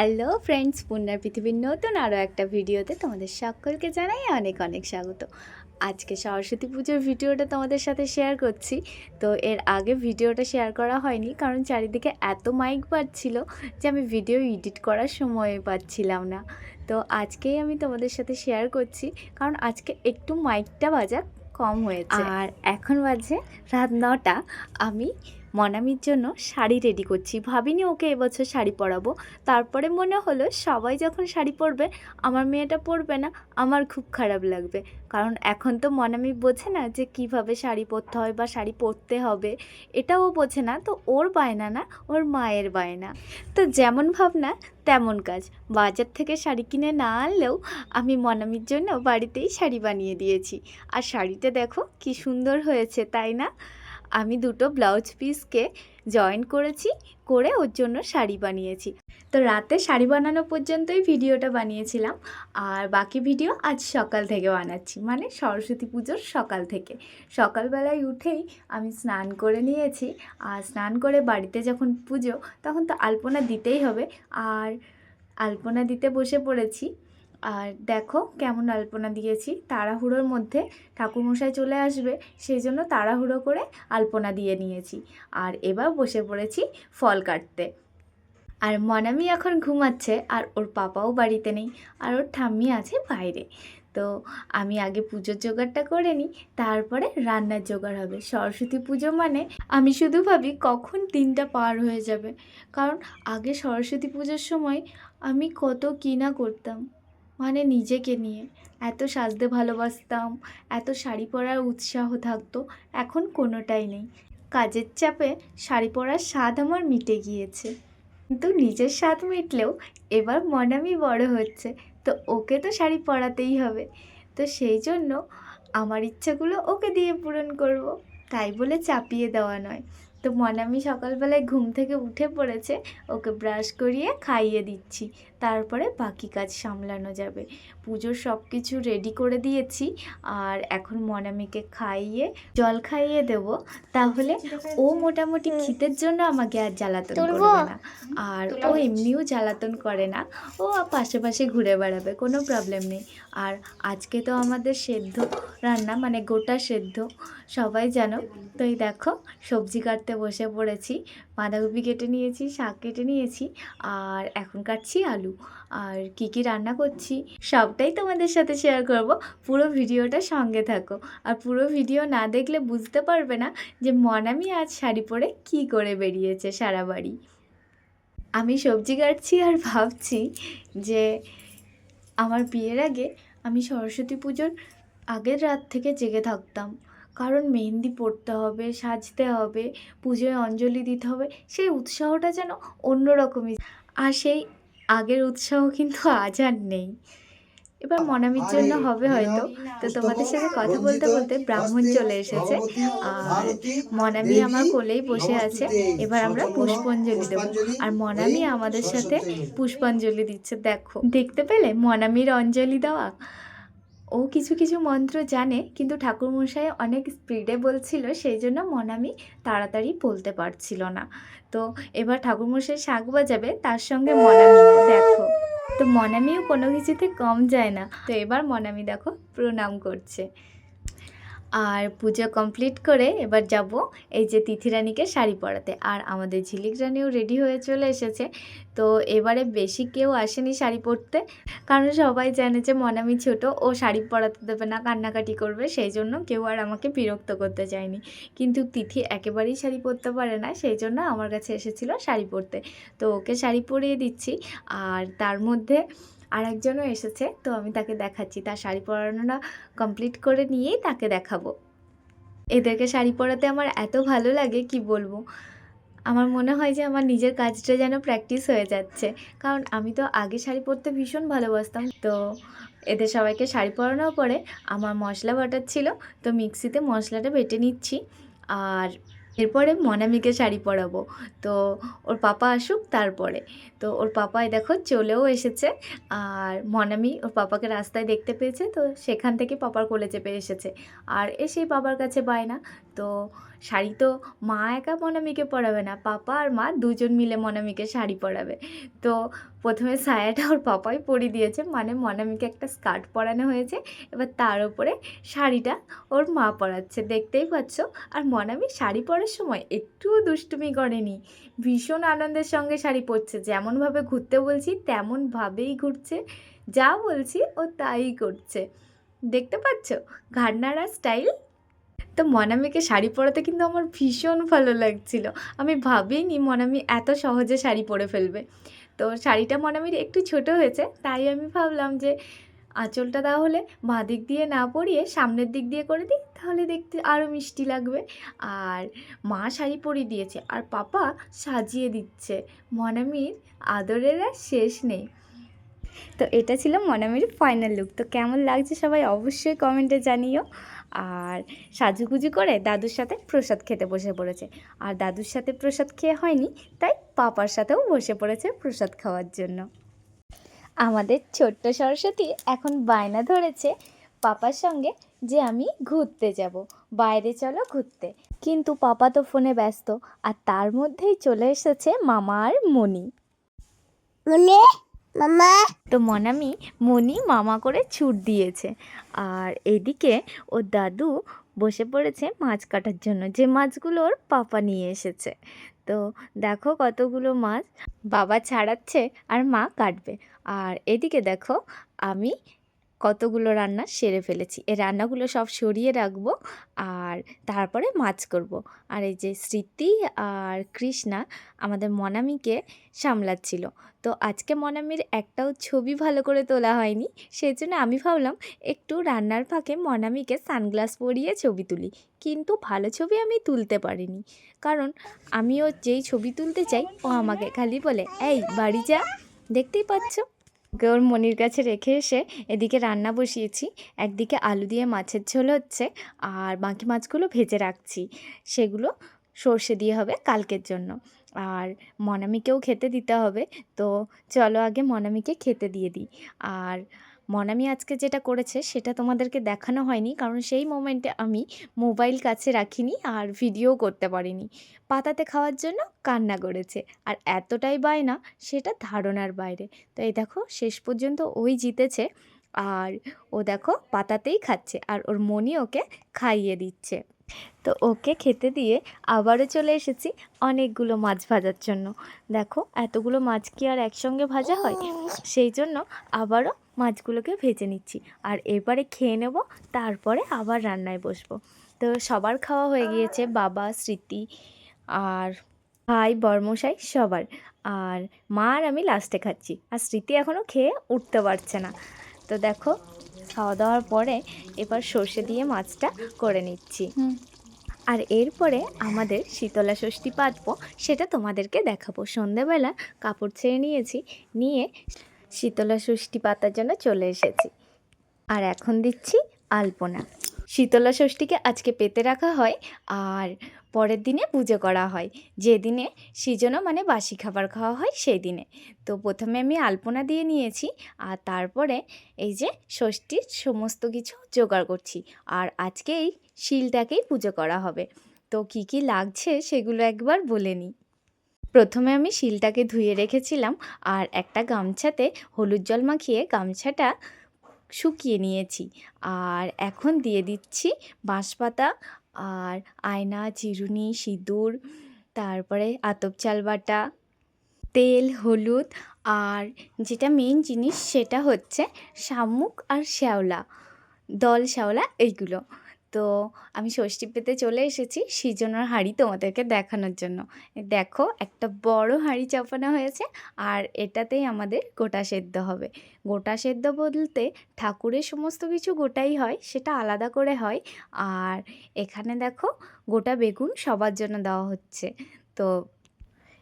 Hello friends পূর্ণার পৃথিবীর নতুন আরও একটা ভিডিওতে তোমাদের সকলকে জানাই অনেক অনেক স্বাগত। আজকে সরস্বতী পুজোর ভিডিওটা তোমাদের সাথে শেয়ার করছি। তো এর আগে ভিডিওটা শেয়ার করা হয়নি, কারণ চারিদিকে এত মাইক বাজছিল যে আমি ভিডিও এডিট করার সময় পাচ্ছিলাম না। তো আজকেই আমি তোমাদের সাথে শেয়ার করছি, কারণ আজকে একটু মাইকটা বাজা কম হয়েছে। আর এখন বাজে রাত নটা। আমি মনামির জন্য শাড়ি রেডি করছি। ভাবিনি ওকে এবছর শাড়ি পরাবো। তারপরে মনে হলো সবাই যখন শাড়ি পরবে, আমার মেয়েটা পরবে না, আমার খুব খারাপ লাগবে। কারণ এখন তো মনামি বোঝে না যে কীভাবে শাড়ি পরতে হয় বা শাড়ি পরতে হবে। এটাও বোঝে না। তো ওর বায়না না, ওর মায়ের বায়না। তো যেমন ভাবনা, তেমন কাজ। বাজার থেকে শাড়ি কিনে না আনলেও আমি মনামির জন্য বাড়িতেই শাড়ি বানিয়ে দিয়েছি। আর শাড়িটা দেখো কি সুন্দর হয়েছে, তাই না? আমি দুটো ব্লাউজ পিসকে জয়েন করেছি, করে ওর জন্য শাড়ি বানিয়েছি। তো রাতে শাড়ি বানানো পর্যন্তই ভিডিওটা বানিয়েছিলাম, আর বাকি ভিডিও আজ সকাল থেকে বানাচ্ছি মানে সরস্বতী পুজোর সকাল থেকে। সকালবেলায় উঠেই আমি স্নান করে নিয়েছি, আর স্নান করে বাড়িতে যখন পুজো, তখন তো আলপনা দিতেই হবে, আর আলপনা দিতে বসে পড়েছি। আর দেখো কেমন আলপনা দিয়েছি। তাড়াহুড়োর মধ্যে ঠাকুরমশাই চলে আসবে, সেই জন্য তাড়াহুড়ো করে আলপনা দিয়ে নিয়েছি। আর এবার বসে পড়েছি ফল কাটতে। আর মনামি এখন ঘুমাচ্ছে, আর ওর পাপাও বাড়িতে নেই, আর ওর ঠাম্মি আছে বাইরে। তো আমি আগে পুজোর জোগাড়টা করে নিই, তারপরে রান্নার জোগাড় হবে। সরস্বতী পুজো মানে আমি শুধু ভাবি কখন দিনটা পার হয়ে যাবে। কারণ আগে সরস্বতী পুজোর সময় আমি কত কিনা করতাম। মানে নিজেকে নিয়ে। এত সাজতে ভালোবাসতাম, এত শাড়ি পরার উৎসাহ থাকতো, এখন কোনোটাই নেই। কাজের চাপে শাড়ি পরার স্বাদ আমার মিটে গিয়েছে। কিন্তু নিজের স্বাদ মিটলেও এবার মনামি বড় হচ্ছে। তো ওকে তো শাড়ি পরাতেই হবে। তো সেই জন্য আমার ইচ্ছাগুলো ওকে দিয়ে পূরণ করব। তাই বলে চাপিয়ে দেওয়া নয়। তো মনামি সকালবেলায় ঘুম থেকে উঠে পড়েছে, ওকে ব্রাশ করিয়ে খাইয়ে দিচ্ছি, তারপরে বাকি কাজ সামলানো যাবে। পুজোর সব কিছু রেডি করে দিয়েছি। আর এখন মনামিকে খাইয়ে জল খাইয়ে দেব। তাহলে ও মোটামুটি খিদের জন্য আমাকে আর জ্বালাতন করবে না। আর ও এমনিও জ্বালাতন করে না। ও পাশে পাশে ঘুরে বেড়াবে কোনো প্রবলেম নেই। আর আজকে তো আমাদের সেদ্ধ রান্না মানে গোটা সেদ্ধ সবাই জানো। তো এই দেখো সবজি কাটতে বসে পড়েছি। বাঁধাকপি কেটে নিয়েছি, শাক কেটে নিয়েছি, আর এখন কাটছি আলু। আর কি কি রান্না করছি সবটাই তোমাদের সাথে শেয়ার করব। পুরো ভিডিওটা সঙ্গে থাকো। আর পুরো ভিডিও না দেখলে বুঝতে পারবে না যে মনামি আজ শাড়ি পরে কি করে বেরিয়েছে সারা বাড়ি। আমি সবজি কাটছি আর ভাবছি যে আমার বিয়ের আগে আমি সরস্বতী পুজোর আগের রাত থেকে জেগে থাকতাম। কারণ মেহেন্দি পড়তে হবে সাজতে হবে পুজোয় অঞ্জলি দিতে হবে সেই উৎসাহটা যেন অন্যরকমই। আর সেই আগের উৎসাহ কিন্তু আজ আর নেই। এবার মনামির জন্য হবে হয়তো। তো তোমাদের সাথে কথা বলতে বলতে ব্রাহ্মণ চলে এসেছে। আর মনামি আমার কোলেই বসে আছে। এবার আমরা পুষ্পাঞ্জলি দেবো। আর মনামি আমাদের সাথে পুষ্পাঞ্জলি দিচ্ছে। দেখো দেখতে পেলে? মনামির অঞ্জলি দেওয়া? ও কিছু কিছু মন্ত্র জানে, কিন্তু ঠাকুরমশাই অনেক স্পিডে বলছিল, সেই জন্য মনামি তাড়াতাড়ি বলতে পারছিল না। তো এবার ঠাকুরমশাই শাক বাজাবে, তার সঙ্গে মনামি দেখো। তো মনামিও কোনো কিছুতে কম যায় না। তো এবার মনামি দেখো প্রণাম করছে। আর পুজো কমপ্লিট করে এবার যাব এই যে তিথিরানীকে শাড়ি পরাতে। আর আমাদের ঝিলিক রানীও রেডি হয়ে চলে এসেছে। তো এবারে বেশি কেউ আসেনি শাড়ি পরতে। কারণ সবাই জানে যে মনামি ছোট, ও শাড়ি পরাতে দেবে না, কান্নাকাটি করবে। সেই জন্য কেউ আর আমাকে বিরক্ত করতে চায়নি কিন্তু তিথি একেবারেই শাড়ি পরতে পারে না, সেই জন্য আমার কাছে এসেছিল শাড়ি পরতে। তো ওকে শাড়ি পরিয়ে দিচ্ছি। আর তার মধ্যে আর একজনও এসেছে, তো আমি তাকে দেখাচ্ছি। তার শাড়ি পরানোটা কমপ্লিট করে নিয়েই তাকে দেখাবো। এদেরকে শাড়ি পরাতে আমার এত ভালো লাগে, কি বলব? আমার মনে হয় যে আমার নিজের কাজটা যেন প্র্যাকটিস হয়ে যাচ্ছে। কারণ আমি তো আগে শাড়ি পরতে ভীষণ ভালোবাসতাম, তো এদের সবাইকে শাড়ি পরানোর পরে আমার মশলা বাটার ছিল, তো মিক্সিতে মশলাটা বেটে নিচ্ছি। আর এরপরে মনামিকে শাড়ি পরাবো। তো ওর পাপা আসুক তারপরে। তো ওর পাপায় দেখো চলেও এসেছে। আর মনামি ওর পাপাকে রাস্তায় দেখতে পেয়েছে। তো সেখান থেকে পাপার কোলে চেপে এসেছে। আর এসেই বাবার কাছে বায়না। তো শাড়ি তো মা একা মনামিকে পরাবে না, পাপা আর মা দুজন মিলে মনামিকে শাড়ি পরাবে। তো প্রথমে সায়াটা ওর পাপাই পরিয়ে দিয়েছে মানে মনামিকে একটা স্কার্ট পরানো হয়েছে, এবার তার উপরে শাড়িটা ওর মা পরাচ্ছে, দেখতেই পাচ্ছ? আর মনামি শাড়ি পরার সময় একটুও দুষ্টুমি করেনি। ভীষণ আনন্দের সঙ্গে শাড়ি পরছে, যেমনভাবে ঘুরতে বলছি, তেমনভাবেই ঘুরছে, যা বলছি ও তাই করছে। দেখতে পাচ্ছ? ঘাড়নাড়া স্টাইল তো মনামিকে শাড়ি পরাতে কিন্তু আমার ভীষণ ভালো লাগছিল। আমি ভাবিনি মনামি এত সহজে শাড়ি পরে ফেলবে। তো শাড়িটা মনামির একটু ছোট হয়েছে, তাই আমি ভাবলাম যে আঁচলটা তাহলে বাঁ দিক দিয়ে না পরিয়ে সামনের দিক দিয়ে করে দিই, তাহলে দেখতে আরও মিষ্টি লাগবে। আর মা শাড়ি পরিয়ে দিয়েছে, আর পাপা সাজিয়ে দিচ্ছে। মনামির আদরের আর শেষ নেই। তো এটা ছিল মনামির ফাইনাল লুক তো কেমন লাগছে সবাই অবশ্যই কমেন্টে জানিও। আর সাজুগুজু করে দাদুর সাথে প্রসাদ খেতে বসে পড়েছে। আর দাদুর সাথে প্রসাদ খেয়ে হয়নি, তাই পাপার সাথেও বসে পড়েছে প্রসাদ খাওয়ার জন্য। আমাদের ছোট্ট সরস্বতী এখন বায়না ধরেছে পাপার সঙ্গে যে আমি ঘুরতে যাব। বাইরে চলো ঘুরতে। কিন্তু পাপা তো ফোনে ব্যস্ত, আর তার মধ্যেই চলে এসেছে মামা আর মণি? মামা। তো মনামি মনি মামা করে ছুট দিয়েছে। আর এদিকে ওর দাদু বসে পড়েছে মাছ কাটার জন্য, যে মাছগুলো ওর পাপা নিয়ে এসেছে। তো দেখো কতগুলো মাছ বাবা ছাড়াচ্ছে আর মা কাটবে। আর এদিকে দেখো আমি কতগুলো রান্না সেরে ফেলেছি। এই রান্নাগুলো সব সরিয়ে রাখব আর তারপরে মাছ করব। আর এই যে স্মৃতি আর কৃষ্ণা আমাদের মনামিকে সামলাচ্ছিল। তো আজকে মনামির একটাও ছবি ভালো করে তোলা হয়নি। সেই জন্য আমি ভাবলাম একটু রান্নার ফাঁকে মনামিকে সানগ্লাস পরিয়ে ছবি তুলি। কিন্তু ভালো ছবি আমি তুলতে পারিনি। কারণ আমিও যেই ছবি তুলতে চাই, ও আমাকে খালি বলে, এই, বাড়ি যা। দেখতেই পাচ্ছ? ওকে ওর মনির কাছে রেখে এসে এদিকে রান্না বসিয়েছি। একদিকে আলু দিয়ে মাছের ঝোল হচ্ছে আর বাকি মাছগুলো ভেজে রাখছি। সেগুলো সর্ষে দিয়ে হবে কালকের জন্য। আর মনামিকেও খেতে দিতে হবে। তো চলো আগে মনামিকে খেতে দিয়ে দিই। আর মনামি আজকে যেটা করেছে সেটা তোমাদেরকে দেখানো হয়নি, কারণ সেই মোমেন্টে আমি মোবাইল কাছে রাখিনি আর ভিডিও করতে পারিনি। পাতাতে খাওয়ার জন্য কান্না করেছে। আর এতটাই বায়না সেটা ধারণার বাইরে। তো এই দেখো, শেষ পর্যন্ত ওই জিতেছে আর ও দেখো পাতাতেই খাচ্ছে আর ওর মনি ওকে খাইয়ে দিচ্ছে। তো ওকে খেতে দিয়ে আবারও চলে এসেছি অনেকগুলো মাছ ভাজার জন্য। দেখো, এতগুলো মাছ কি আর একসঙ্গে ভাজা হয়? সেই জন্য আবারও মাছগুলোকে ভেজে নিচ্ছি। আর এবারে খেয়ে নেব, তারপরে আবার রান্নায় বসবো। তো সবার খাওয়া হয়ে গিয়েছে, বাবা, স্মৃতি আর ভাই, বর্মশাই, সবার। আর মা আর আমি লাস্টে খাচ্ছি। আর স্মৃতি এখনও খেয়ে উঠতে পারছে না। তো দেখো খাওয়া দাওয়ার পরে এবার সর্ষে দিয়ে মাছটা করে নিচ্ছি। আর এরপরে আমাদের শীতলা ষষ্ঠী পাতব সেটা তোমাদেরকে দেখাবো। সন্ধ্যাবেলা কাপড় ছেড়ে নিয়েছি নিয়ে শীতলা ষষ্ঠী পাতার জন্য চলে এসেছি। আর এখন দিচ্ছি আলপনা। শীতলা ষষ্ঠীকে আজকে পেতে রাখা হয় আর পরের দিনে পুজো করা হয়। যেদিনে সিজনও মানে বাসি খাবার খাওয়া হয় সেই দিনে তো প্রথমে আমি আলপনা দিয়ে নিয়েছি আর তারপরে এই যে ষষ্ঠীর সমস্ত কিছু জোগাড় করছি আর আজকে এই শিলটাকেই পুজো করা হবে। তো কি কি লাগছে সেগুলো একবার বলে নিই। প্রথমে আমি শিলটাকে ধুয়ে রেখেছিলাম আর একটা গামছাতে হলুদ জল মাখিয়ে গামছাটা শুকিয়ে নিয়েছি। আর এখন দিয়ে দিচ্ছি বাঁশপাতা আর আয়না, চিরুনি, সিঁদুর, তারপরে আতপ চাল বাটা, তেল, হলুদ আর যেটা মেন জিনিস সেটা হচ্ছে শামুক আর শ্যাওলা, দল, শ্যাওলা এইগুলো। তো আমি ষষ্ঠী পেতে চলে এসেছি সিজনার হাঁড়ি তোমাদেরকে দেখানোর জন্য। দেখো একটা বড় হাঁড়ি চাপানো হয়েছে আর এটাতেই আমাদের গোটা সেদ্ধ হবে। গোটা সেদ্ধ বলতে ঠাকুরের সমস্ত কিছু গোটাই হয়, সেটা আলাদা করে হয়। আর এখানে দেখো গোটা বেগুন সবার জন্য দেওয়া হচ্ছে। তো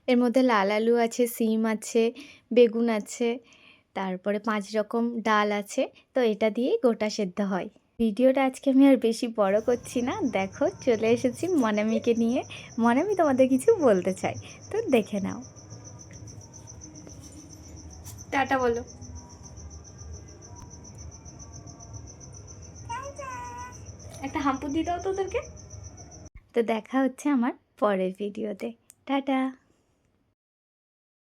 এর মধ্যে লাল আলু আছে, সিম আছে, বেগুন আছে, তারপরে পাঁচ রকম ডাল আছে, তো এটা দিয়েই গোটা সেদ্ধ হয়। ভিডিওটা আজকে আমি আর বেশি বড় করছি না। দেখো চলে এসেছি মনামিকে নিয়ে। মনামি তোমাদের কিছু বলতে চাই তো দেখে নাও। টাটা বলো। একটা হাম্পু দিয়ে দাও তোদেরকে তো দেখা হচ্ছে আমার পরের ভিডিওতে। টাটা।